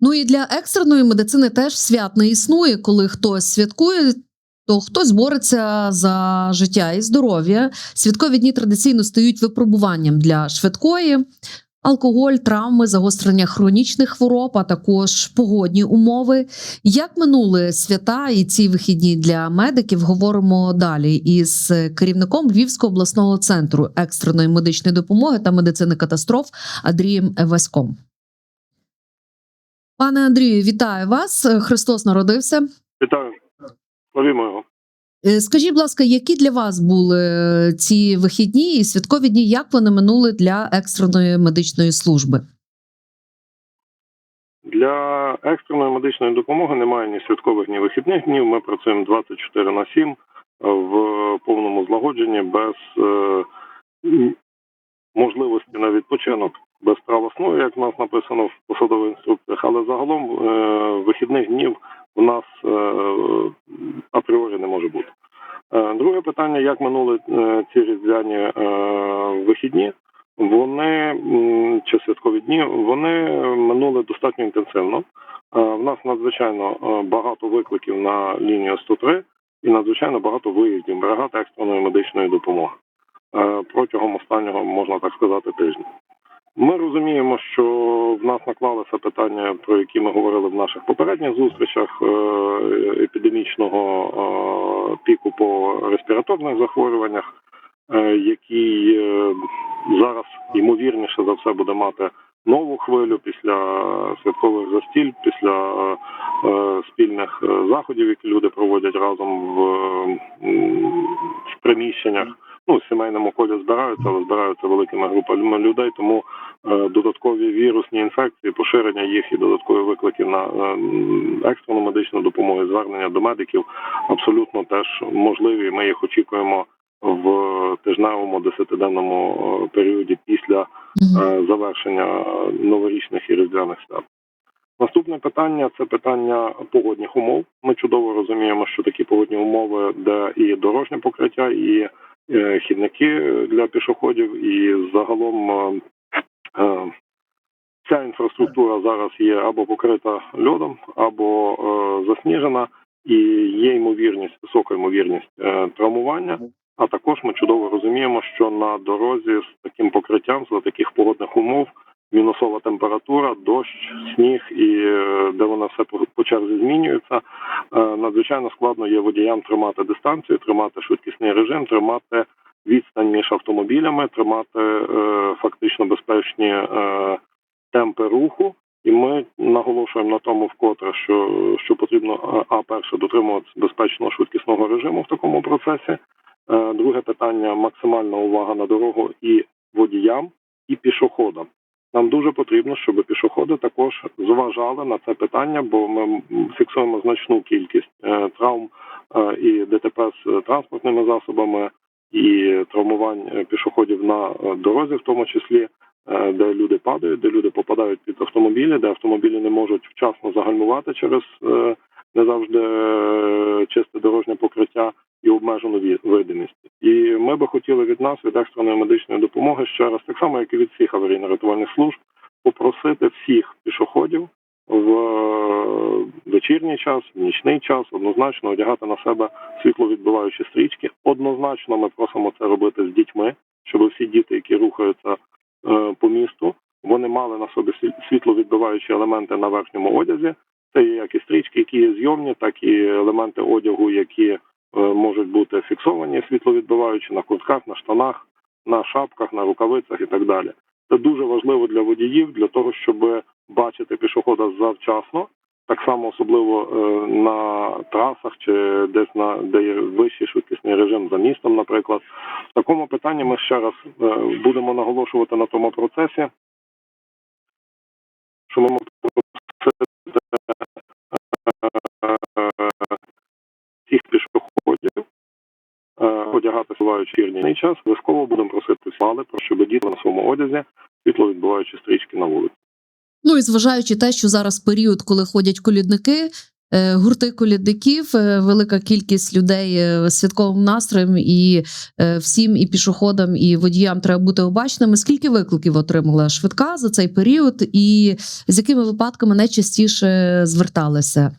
Ну і для екстреної медицини теж свят не існує, коли хтось святкує. То хтось бореться за життя і здоров'я. Святкові дні традиційно стають випробуванням для швидкої, алкоголь, травми, загострення хронічних хвороб, а також погодні умови. Як минули свята і ці вихідні для медиків, говоримо далі із керівником Львівського обласного центру екстреної медичної допомоги та медицини катастроф Андрієм Васьком. Пане Андрію, вітаю вас. Христос народився. Вітаю. Славімо його. Е, Скажіть, будь ласка, які для вас були е, ці вихідні і святкові дні? Як вони минули для екстреної медичної служби? Для екстреної медичної допомоги немає ні святкових, ні вихідних днів. Ми працюємо 24 на 7 в повному злагодженні без е, можливості на відпочинок, без права сну, як в нас написано в посадових інструкціях. Але загалом е, вихідних днів у нас е, апріорі не може бути. Е, Друге питання: як минули ці різдвяні вихідні? Вони чи святкові дні вони минули достатньо інтенсивно. В нас надзвичайно багато викликів на лінію 103 і надзвичайно багато виїздів бригад екстреної медичної допомоги протягом останнього, можна так сказати, тижня. Ми розуміємо, що в нас наклалися питання, про які ми говорили в наших попередніх зустрічах е, епідемічного е, піку по респіраторних захворюваннях, е, який зараз ймовірніше за все буде мати нову хвилю після святкових застіль, після спільних заходів, які люди проводять разом в приміщеннях. Ну, в сімейному колі збираються, але збираються великими групами людей, тому е, додаткові вірусні інфекції, поширення їх і додаткові виклики на е, екстрену медичну допомогу, звернення до медиків абсолютно теж можливі. Ми їх очікуємо в тижневому десятиденному е, періоді після е, завершення новорічних і різдвяних свят. Наступне питання це питання погодних умов. Ми чудово розуміємо, що такі погодні умови, де і дорожнє покриття, і хідники для пішоходів, і загалом е, е, ця інфраструктура зараз є або покрита льодом, або е, засніжена, і є ймовірність, висока ймовірність е, травмування. А також ми чудово розуміємо, що на дорозі з таким покриттям за таких погодних умов мінусова температура, дощ, сніг і е, де вона все по- черзі змінюється. е, Надзвичайно складно є водіям тримати дистанцію, тримати швидкісний режим, тримати відстань між автомобілями, тримати е, фактично безпечні темпи руху. І ми наголошуємо на тому вкотре, що, що потрібно а перше дотримуватися безпечного швидкісного режиму в такому процесі. Друге питання максимальна увага на дорогу і водіям, і пішоходам. Нам дуже потрібно, щоб пішоходи також зважали на це питання, бо ми фіксуємо значну кількість е, травм е, і ДТП з транспортними засобами, і травмувань е, пішоходів на дорозі, в тому числі, де люди падають, де люди попадають під автомобілі, де автомобілі не можуть вчасно загальмувати через не завжди е, чисте дорожнє покриття і обмежену видимість. І ми би хотіли від нас, від екстреної медичної допомоги, ще раз, так само як і від всіх аварійно-рятувальних служб, попросити всіх пішоходів в е, вечірній час, в нічний час однозначно одягати на себе світловідбиваючі стрічки. Однозначно, ми просимо це робити з дітьми, щоб всі діти, які рухаються е, по місту, вони мали на собі світ- світловідбиваючі елементи на верхньому одязі. Це як і стрічки, які є зйомні, так і елементи одягу, які е, можуть бути фіксовані світловідбиваючі на куртках, на штанах, на шапках, на рукавицях і так далі. Це дуже важливо для водіїв, для того, щоб бачити пішохода завчасно, так само особливо е, на трасах чи десь на де є вищий швидкісний режим за містом, наприклад. В такому питанні ми ще раз е, будемо наголошувати на тому процесі, що ми одягати суваючи вірний час. Обов'язково будемо просити мали, про щоб діти на своєму одязі світловідбиваючі стрічки на вулиці. Ну і зважаючи те, що зараз період, коли ходять колідники, е, гурти колядників, е, велика кількість людей е, святковим настроєм, і всім, і пішоходам, і водіям треба бути обачними. Скільки викликів отримала швидка за цей період, і з якими випадками найчастіше зверталися?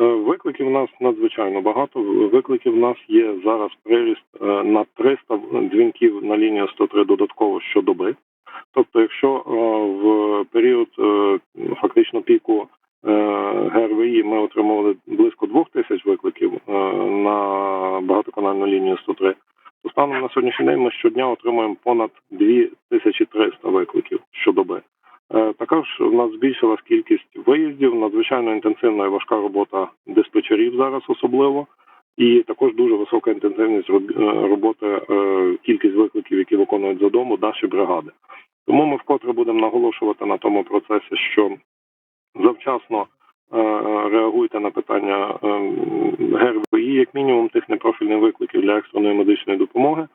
Е, Викликів у нас надзвичайно багато. Викликів у нас є зараз приріст е, на 300 дзвінків на лінію 103 додатково щодоби. Тобто, якщо е, в період фактично піку ГРВІ ми отримували близько двох тисяч викликів на багатоканальну лінію 103, то станом на сьогоднішній день ми щодня отримуємо понад 2300 викликів щодоби. Також у нас збільшилась кількість виїздів, надзвичайно інтенсивна і важка робота диспетчерів зараз особливо, і також дуже висока інтенсивність е, роботи, е, кількість викликів, які виконують за дому наші бригади. Тому ми вкотре будемо наголошувати на тому процесі, що завчасно е, реагуйте на питання ГРВІ, як мінімум тих непрофільних викликів для екстреної медичної допомоги.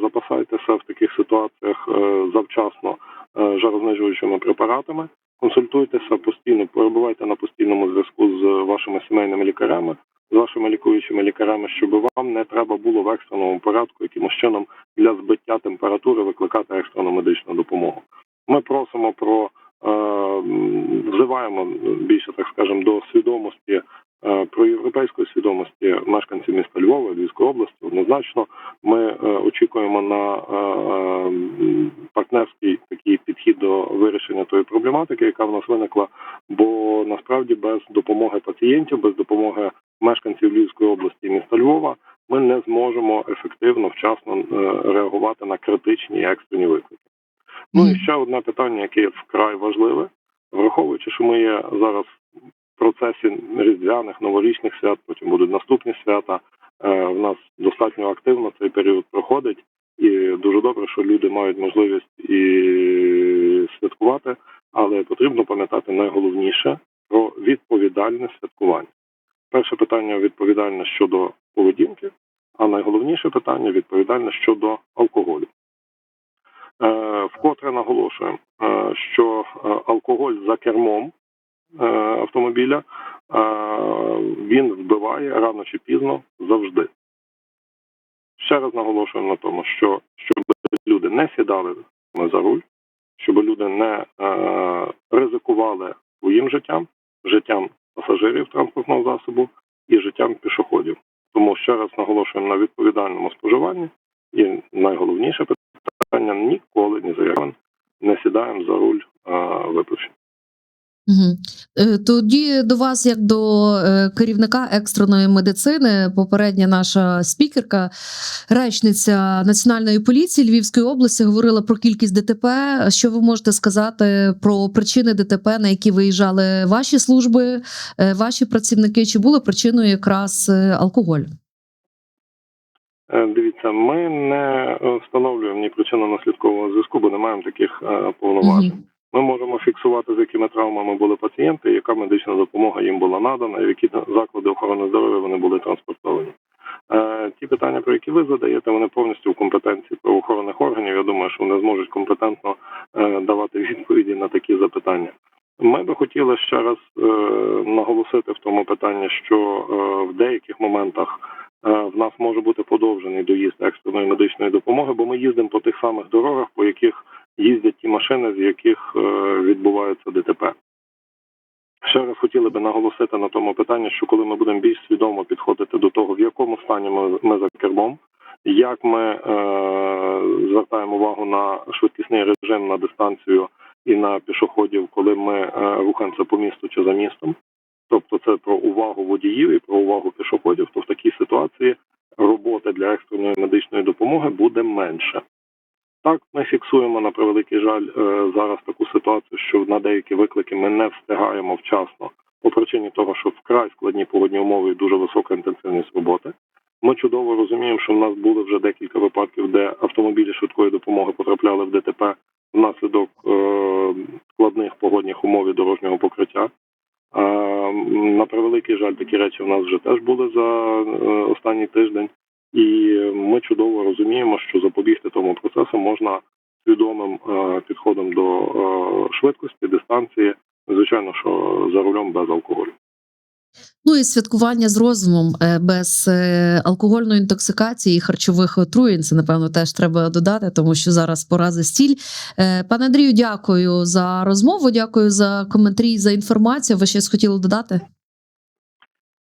Запасайтеся в таких ситуаціях завчасно жарознижуючими препаратами. Консультуйтеся постійно, перебувайте на постійному зв'язку з вашими сімейними лікарями, з вашими лікуючими лікарями, щоб вам не треба було в екстреному порядку якимось чином для збиття температури викликати екстрену медичну допомогу. Ми просимо про е, взиваємо більше, так скажемо, до свідомості е, про європейської свідомості мешканців міста Львова Львівської області. Однозначно, ми е, очікуємо на е, партнерський такий підхід до вирішення тої проблематики, яка в нас виникла. Бо насправді без допомоги пацієнтів, без допомоги мешканців Львівської області і міста Львова, ми не зможемо ефективно вчасно е, реагувати на критичні і екстрені виклики. Ну і ще одне питання, яке вкрай важливе, враховуючи, що ми є зараз процесі різдвяних новорічних свят, потім будуть наступні свята. е, В нас достатньо активно цей період проходить, і дуже добре, що люди мають можливість і святкувати, але потрібно пам'ятати найголовніше про відповідальне святкування. Перше питання відповідальне щодо поведінки, а найголовніше питання відповідальне щодо алкоголю. Е, Вкотре наголошуємо, е, що алкоголь за кермом автомобіля е, він вбиває рано чи пізно завжди. Ще раз наголошуємо на тому, що щоб люди не сідали за руль, щоб люди не е, ризикували своїм життям, життям пасажирів транспортного засобу і життям пішоходів. Тому ще раз наголошуємо на відповідальному споживанні, і найголовніше питання ніколи ні за не сідаємо за руль е. Е, Тоді до вас, як до е, керівника екстреної медицини, попередня наша спікерка, речниця Національної поліції Львівської області, говорила про кількість ДТП. Що ви можете сказати про причини ДТП, на які виїжджали ваші служби, е, ваші працівники? Чи були причиною якраз алкоголь? Дивіться, ми не встановлюємо ні причинно-наслідкового зв'язку, бо не маємо таких повноважень. Мгм. Ми можемо фіксувати, з якими травмами були пацієнти, яка медична допомога їм була надана, в які заклади охорони здоров'я вони були транспортовані. Е, ті питання, про які ви задаєте, вони повністю в компетенції правоохоронних органів. Я думаю, що вони зможуть компетентно е, давати відповіді на такі запитання. Ми би хотіли ще раз е, наголосити в тому питанні, що в деяких моментах в нас може бути подовжений доїзд екстреної медичної допомоги, бо ми їздимо по тих самих дорогах, по яких їздять ті машини, з яких е, відбуваються ДТП. Ще раз хотіли би наголосити на тому питанні, що коли ми будемо більш свідомо підходити до того, в якому стані ми, ми за кермом, як ми е, звертаємо увагу на швидкісний режим на дистанцію і на пішоходів, коли ми е, рухаємося по місту чи за містом. Тобто це про увагу водіїв і про увагу пішоходів, то в такій ситуації роботи для екстреної медичної допомоги буде менше. Так, ми фіксуємо на превеликий жаль е, зараз таку ситуацію, що на деякі виклики ми не встигаємо вчасно по причині того, що вкрай складні погодні умови і дуже висока інтенсивність роботи. Ми чудово розуміємо, що в нас були вже декілька випадків, де автомобілі швидкої допомоги потрапляли в ДТП внаслідок е, складних погодних умов і дорожнього покриття. Е, на превеликий жаль, такі речі в нас вже теж були за останній тиждень. І ми чудово розуміємо, що запобігти тому процесу можна свідомим е, підходом до е, швидкості, дистанції, звичайно, що за рулем без алкоголю. Ну і святкування з розумом е, без алкогольної інтоксикації і харчових отруєнь. Це напевно теж треба додати, тому що зараз пора за стіль. Пане Андрію, дякую за розмову. Дякую за коментарі за інформацію. Ви щось хотіли додати?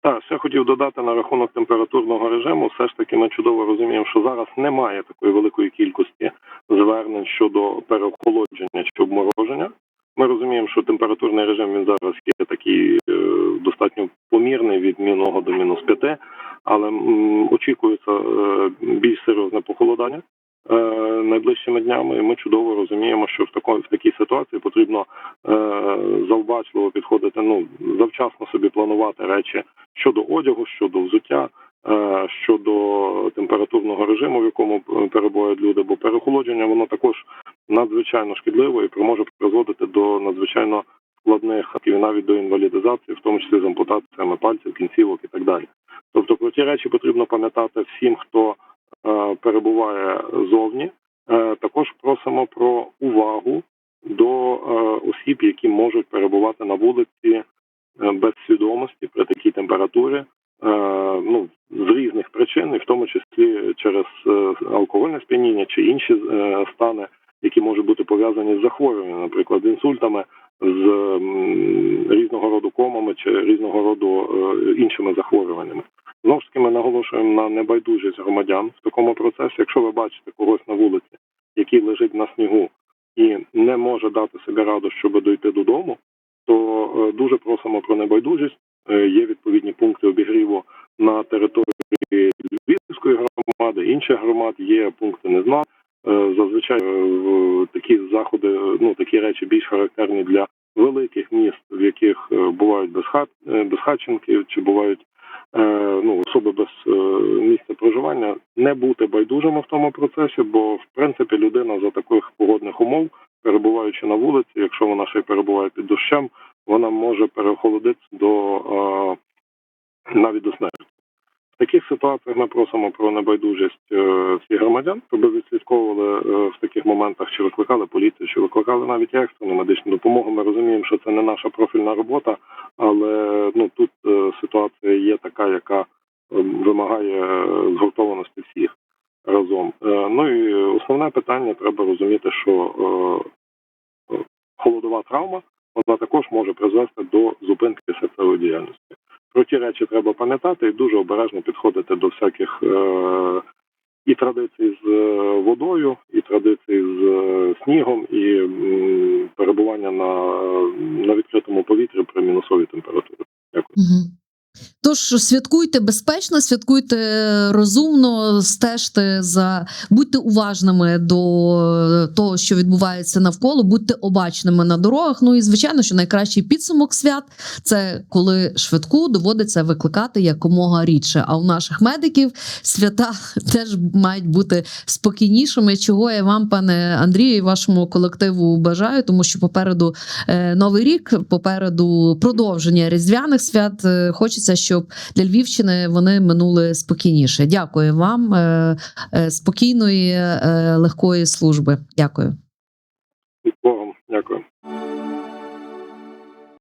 Так, ще хотів додати на рахунок температурного режиму. Все ж таки, ми чудово розуміємо, що зараз немає такої великої кількості звернень щодо переохолодження чи обмороження. Ми розуміємо, що температурний режим він зараз є такий е, достатньо помірний від мінус до мінус 5, але очікується е, більш серйозне похолодання е, найближчими днями. І ми чудово розуміємо, що в такої в такій ситуації потрібно завбачливо підходити. Ну завчасно собі планувати речі щодо одягу, щодо взуття, е, щодо температурного режиму, в якому е, перебувають люди, бо переохолодження воно також надзвичайно шкідливо і може призводити до надзвичайно складних і навіть до інвалідизації, в тому числі з ампутаціями пальців, кінцівок і так далі. Тобто про ті речі потрібно пам'ятати всім, хто е, перебуває зовні. Також просимо про увагу до осіб, які можуть перебувати на вулиці без свідомості при температурі, е, ну з різних причин, і в тому числі через е, алкогольне сп'яніння чи інші е, стани, які можуть бути пов'язані з захворюванням, наприклад, з інсультами, з різного роду комами чи різного роду іншими захворюваннями. Знову ж таки, ми наголошуємо на небайдужість громадян в такому процесі. Якщо ви бачите когось на вулиці, який лежить на снігу і не може дати собі раду, щоб дойти додому, то дуже просимо про небайдужість. Е, Є відповідні пункти обігріву на території Львівської громади, інших громад є пункти незна. Е, Зазвичай е, такі заходи, ну такі речі більш характерні для великих міст, в яких бувають безхат, безхатченки чи бувають ну особи без місця проживання, не бути байдужими в тому процесі, бо в принципі людина за таких погодних умов, перебуваючи на вулиці, якщо вона ще й перебуває під дощем, вона може переохолодитися до навіть до смерті. В таких ситуаціях ми просимо про небайдужість е, всіх громадян, щоб відслідковували е, в таких моментах, чи викликали поліцію, чи викликали навіть екстрену медичну допомогу. Ми розуміємо, що це не наша профільна робота, але ну тут е, ситуація є така, яка вимагає згуртованості всіх разом. Ну і основне питання треба розуміти, що холодова травма вона також може призвести до зупинки серцевої діяльності. Про ті речі треба пам'ятати і дуже обережно підходити до всяких е, і традицій з е, водою, і традицій з е, снігом, і перебування на, на відкритому повітрі при мінусовій температурі. Угу. Тож святкуйте безпечно, святкуйте розумно, стежте за будьте уважними до того, що відбувається навколо, будьте обачними на дорогах. Ну і звичайно, що найкращий підсумок свят це коли швидку доводиться викликати якомога рідше. А у наших медиків свята теж мають бути спокійнішими. Чого я вам, пане Андрію, і вашому колективу бажаю, тому що попереду е, новий рік, попереду продовження різдвяних свят. Е, Хочеться, щоб для Львівщини вони минули спокійніше. Дякую вам, е, е, спокійної, е, легкої служби. Дякую.